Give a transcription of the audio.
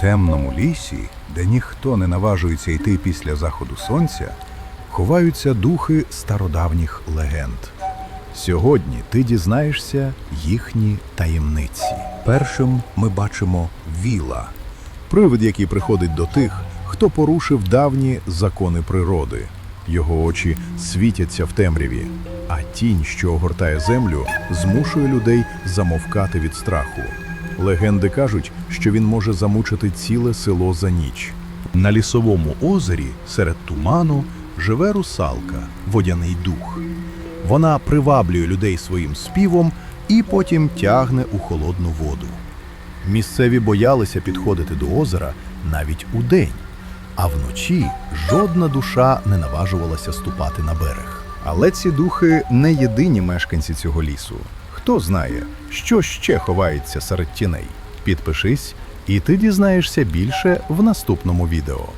темному лісі, де ніхто не наважується йти після заходу сонця, ховаються духи стародавніх легенд. Сьогодні ти дізнаєшся їхні таємниці. Першим ми бачимо віла, привид, який приходить до тих, хто порушив давні закони природи. Його очі світяться в темряві, а тінь, що огортає землю, змушує людей замовкати від страху. Легенди кажуть, що він може замучити ціле село за ніч. На лісовому озері серед туману живе русалка, водяний дух. Вона приваблює людей своїм співом і потім тягне у холодну воду. Місцеві боялися підходити до озера навіть у день, а вночі жодна душа не наважувалася ступати на берег. Але ці духи не єдині мешканці цього лісу. Хто знає, що ще ховається серед тіней? Підпишись, і ти дізнаєшся більше в наступному відео.